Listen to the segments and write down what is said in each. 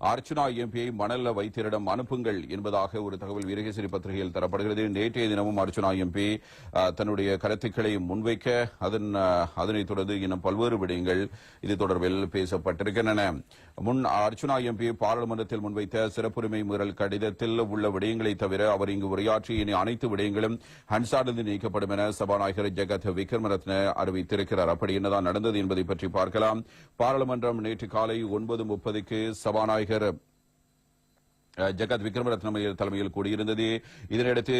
அர்ச்சனா எம்பியை மணல்ல வைத்தியரிடம் அனுப்புங்கள் என்பதாக ஒரு தகவல் வீரகேசரி பத்திரிகையில் தரப்படுகிறது. நேற்றைய தினமும் அர்ச்சனா எம்பி தன்னுடைய கருத்துக்களை முன்வைக்க அதன் அதனைத் தொடர்ந்து இன்னும் பல்வேறு விடயங்கள் இது தொடர்பில் பேசப்பட்டிருக்கின்றன. முன் அர்ச்சனா எம்பி பாராளுமன்றத்தில் முன்வைத்த சிறப்புரிமை மீறல் கடிதத்தில் உள்ள விடயங்களை தவிர அவர் இங்கு உரையாற்றிய இனி அனைத்து விடயங்களும் ஹன்சாலிருந்து நீக்கப்படும் என சபாநாயகர் ஜெகத் விக்ரமரத்ன அறிவித்திருக்கிறார். அப்படி என்னதான் நடந்தது என்பதை பற்றி பார்க்கலாம். பாராளுமன்றம் நேற்று காலை ஒன்பது முப்பதுக்கு சபாநாயகர் had a ஜெகத் விக்ரமரத்னம் தலைமையில் கூடியிருந்தது. இதனையடுத்து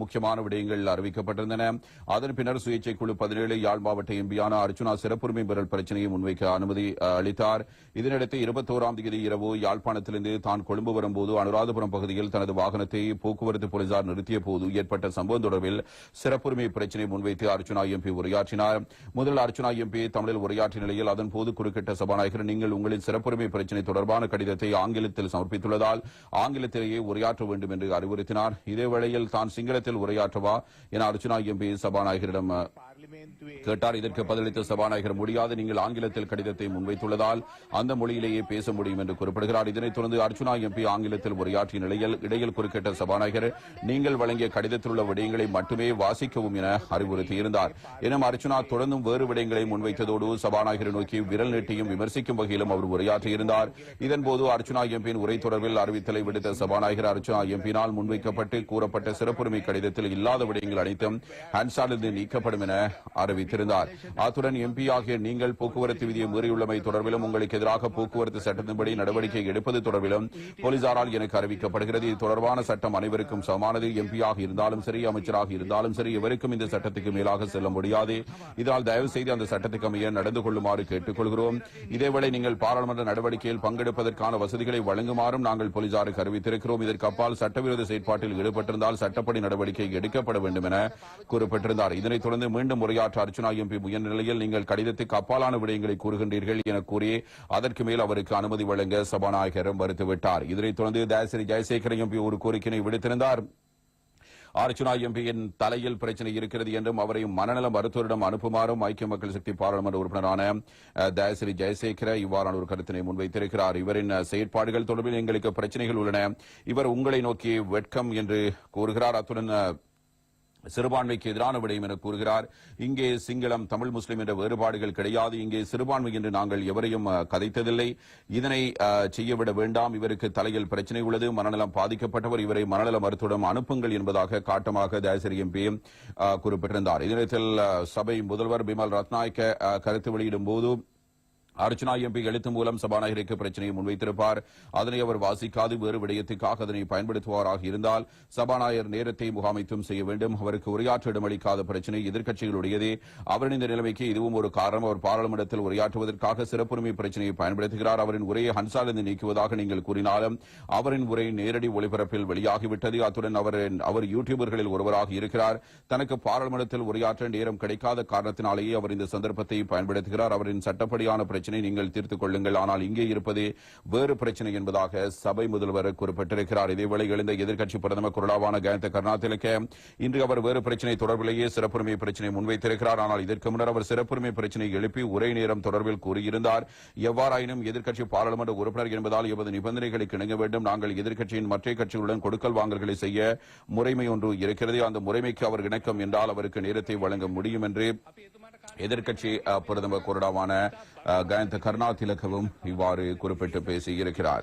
முக்கியமான விடயங்கள் அறிவிக்கப்பட்டிருந்தன. அதன் பின்னர் சுயேட்சை குழு பதினேழு யாழ் மாவட்ட எம்பியான அர்ச்சுனா சிறப்புரிமை பெறல் பிரச்சனையை முன்வைக்க அனுமதி அளித்தார். இதனையடுத்து இருபத்தோராம் தேதி இரவு யாழ்ப்பாணத்திலிருந்து தான் கொழும்பு வரும்போது அனுராதபுரம் பகுதியில் தனது வாகனத்தை போக்குவரத்து போலீசார் நிறுத்திய போது ஏற்பட்ட சம்பவம் தொடர்பில் சிறப்புரிமை பிரச்சனை முன்வைத்து அர்ச்சுனா எம்பி உரையாற்றினார். முதல் அர்ச்சுனா எம்பி தமிழில் உரையாற்றிய நிலையில் அதன் போது குறுக்கிட்ட சபாநாயகர் நீங்கள் உங்களின் சிறப்புரிமை பிரச்சனை தொடர்பான கடிதத்தை ஆங்கிலத்தில் சமர்ப்பித்துள்ளதால் ஆங்கிலத்திலேயே உரையாற்ற வேண்டும் என்று அறிவுறுத்தினார். இதேவேளையில் தான் சிங்களத்தில் உரையாற்றவா? என அர்ச்சனா எம்பி சபாநாயகரிடம் கேட்டார் இதற்கு பதிலளித்த சபாநாயகர் முடியாது நீங்கள் ஆங்கிலத்தில் கடிதத்தை முன்வைத்துள்ளதால் அந்த மொழியிலேயே பேச முடியும் என்று குறிப்பிடுகிறார். இதனைத் தொடர்ந்து அர்ச்சுனா எம்பி ஆங்கிலத்தில் உரையாற்றிய நிலையில் இடையில் குறுக்கிட்ட சபாநாயகர் நீங்கள் வழங்கிய கடிதத்தில் உள்ள விடயங்களை மட்டுமே வாசிக்கவும் என அறிவுறுத்தியிருந்தார். எனும் அர்ச்சுனா தொடர்ந்தும் வேறு விடயங்களை முன்வைத்ததோடு சபாநாயகரை நோக்கி விரல் நீட்டியும் விமர்சிக்கும் வகையிலும் அவர் உரையாற்றியிருந்தார். இதன்போது அர்ச்சுனா எம்பியின் உரை தொடர்பில் அறிவித்தலை விடுத்த சபாநாயகர் அர்ச்சுனா எம்பியினால் முன்வைக்கப்பட்டு கூறப்பட்ட சிறப்புரிமை கடிதத்தில் இல்லாத விடயங்கள் அனைத்தும் ஹன்சாலிருந்து நீக்கப்படும் என அறிவித்திருந்தார். அத்துடன் எம்பி ஆகிய நீங்கள் போக்குவரத்து விதியை மீறியுள்ளமை தொடர்பிலும் உங்களுக்கு எதிராக போக்குவரத்து சட்டத்தின்படி நடவடிக்கை எடுப்பது தொடர்பிலும் போலீசாரால் எனக்கு அறிவிக்கப்படுகிறது. இது தொடர்பான சட்டம் அனைவருக்கும் சமமானது. எம்பியாக இருந்தாலும் சரி அமைச்சராக இருந்தாலும் சரி எவருக்கும் இந்த சட்டத்துக்கு மேலாக செல்ல முடியாது. இதனால் தயவு செய்து அந்த சட்டத்துக்கு அமைய நடந்து கொள்ளுமாறு கேட்டுக்கொள்கிறோம். இதேவேளை நீங்கள் பாராளுமன்ற நடவடிக்கையில் பங்கெடுப்பதற்கான வசதிகளை வழங்குமாறும் நாங்கள் போலீசாருக்கு அறிவித்திருக்கிறோம். இதற்கு அப்பால் சட்டவிரோத செயற்பாட்டில் ஈடுபட்டிருந்தால் சட்டப்படி நடவடிக்கை எடுக்கப்பட வேண்டும் என குறிப்பிட்டிருந்தார். இதனைத் தொடர்ந்து மீண்டும் உரையாற்ற அர்ச்சுனா எம்பி முயன்ற நிலையில் நீங்கள் கடிதத்துக்கு அப்பாலான விடயங்களை கூறுகின்றீர்கள் என கூறி அதற்கு மேல் அவருக்கு அனுமதி வழங்க சபாநாயகர் மறுத்துவிட்டார். இதனைத் தொடர்ந்து தயசிரி ஜெயசேகர எம்பி ஒரு கோரிக்கையை விடுத்திருந்தார். அர்ச்சுனா எம்பியின் தலையில் பிரச்சனை இருக்கிறது என்றும் அவரை மனநல மருத்துவரிடம் அனுப்புமாறும் ஐக்கிய மக்கள் சக்தி பாராளுமன்ற உறுப்பினரான தயசிரி ஜெயசேகர இவ்வாறான ஒரு கருத்தினை முன்வைத்திருக்கிறார். இவரின் செயற்பாடுகள் தொடர்பில் எங்களுக்கு பிரச்சனைகள் உள்ளன. இவர் உங்களை நோக்கி வெட்கம் என்று கூறுகிறார். அத்துடன் சிறுபான்மைக்கு எதிரான விடயம் என கூறுகிறார். இங்கே சிங்களம் தமிழ் முஸ்லிம் என்ற வேறுபாடுகள் கிடையாது. இங்கே சிறுபான்மை என்று நாங்கள் எவரையும் கதைத்ததில்லை. இதனை செய்யவிட வேண்டாம். இவருக்கு தலையில் பிரச்சனை உள்ளது. மனநலம் பாதிக்கப்பட்டவர். இவரை மனநல மருத்துவம் அனுப்புங்கள் என்பதாக காட்டமாக தயசரி எம்பி குறிப்பிட்டிருந்தார். இதனத்தில் சபை முதல்வர் பிமல் ரத்நாயக்க கருத்து வெளியிடும் போது அர்ச்சனா எம்பி எழுத்து மூலம் சபாநாயகருக்கு பிரச்சனையை முன்வைத்திருப்பார். அதனை அவர் வாசிக்காது வேறு விடயத்துக்காக அதனை பயன்படுத்துவாராக இருந்தால் சபாநாயகர் நேரத்தை முகாமைத்தும் செய்ய வேண்டும். அவருக்கு உரையாற்ற இடமளிக்காத பிரச்சனை எதிர்க்கட்சிகளுடையதே. அவரின் இந்த நிலைமைக்கு இதுவும் ஒரு காரணம். அவர் பாராளுமன்றத்தில் உரையாற்றுவதற்காக சிறப்புரிமை பிரச்சனையை பயன்படுத்துகிறார். அவரின் உரையை ஹன்சாலிருந்து நீக்குவதாக நீங்கள் கூறினாலும் அவரின் உரை நேரடி ஒளிபரப்பில் வெளியாகிவிட்டது. அத்துடன் அவர் அவர் யூடியூபர்களில் ஒருவராக இருக்கிறார். தனக்கு பாராளுமன்றத்தில் உரையாற்ற நேரம் கிடைக்காத காரணத்தினாலேயே அவர் இந்த சந்தர்ப்பத்தை பயன்படுத்துகிறார். அவரின் சட்டப்படியான பிரச்சனை பிரச்சனை நீங்கள் தீர்த்துக் கொள்ளுங்கள். ஆனால் இங்கே இருப்பது வேறு பிரச்சனை என்பதாக சபை முதல்வர் குறிப்பிட்டிருக்கிறார். இதேவேளை எழுந்த எதிர்க்கட்சி பிரதமர் குரலாவான கயந்த கருணாதிலக்க இன்று அவர் வேறு பிரச்சனை தொடர்பிலேயே சிறப்புரிமை பிரச்சனை முன்வைத்திருக்கிறார். ஆனால் இதற்கு முன்னர் அவர் சிறப்புரிமை பிரச்சனை எழுப்பி உரை நேரம் தொடர்பில் கூறியிருந்தார். எவ்வாறாயினும் எதிர்க்கட்சி பாராளுமன்ற உறுப்பினர் என்பதால் எமது நிபந்தனைகளுக்கு இணங்க வேண்டும். நாங்கள் எதிர்க்கட்சியின் மற்ற கட்சிகளுடன் கொடுக்கல் வாங்கல்களை செய்ய முறைமை ஒன்று இருக்கிறது. அந்த முறைமைக்கு அவர் இணக்கம் என்றால் அவருக்கு நேரத்தை வழங்க முடியும் என்று எதிர்க்கட்சி பிரதமர் கொறடாவான கயந்த கருணா இவ்வாறு குறிப்பிட்டு பேசியிருக்கிறார்.